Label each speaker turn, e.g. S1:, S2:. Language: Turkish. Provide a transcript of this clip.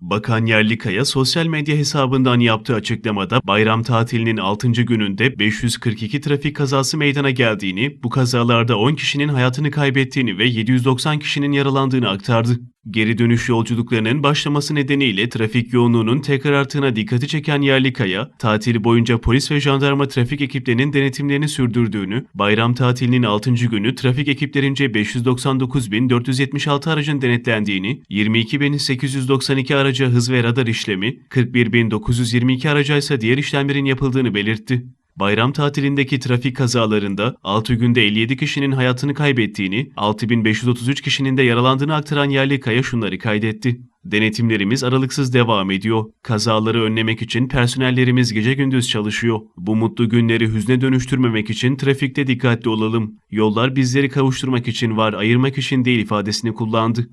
S1: Bakan Yerlikaya sosyal medya hesabından yaptığı açıklamada bayram tatilinin 6. gününde 542 trafik kazası meydana geldiğini, bu kazalarda 10 kişinin hayatını kaybettiğini ve 790 kişinin yaralandığını aktardı. Geri dönüş yolculuklarının başlaması nedeniyle trafik yoğunluğunun tekrar arttığına dikkati çeken Yerlikaya, tatil boyunca polis ve jandarma trafik ekiplerinin denetimlerini sürdürdüğünü, bayram tatilinin 6. günü trafik ekiplerince 599.476 aracın denetlendiğini, 22.892 araca hız ve radar işlemi, 41.922 araca ise diğer işlemlerin yapıldığını belirtti. Bayram tatilindeki trafik kazalarında 6 günde 57 kişinin hayatını kaybettiğini, 6533 kişinin de yaralandığını aktaran Yerlikaya şunları kaydetti. Denetimlerimiz aralıksız devam ediyor. Kazaları önlemek için personellerimiz gece gündüz çalışıyor. Bu mutlu günleri hüzne dönüştürmemek için trafikte dikkatli olalım. Yollar bizleri kavuşturmak için var, ayırmak için değil ifadesini kullandı.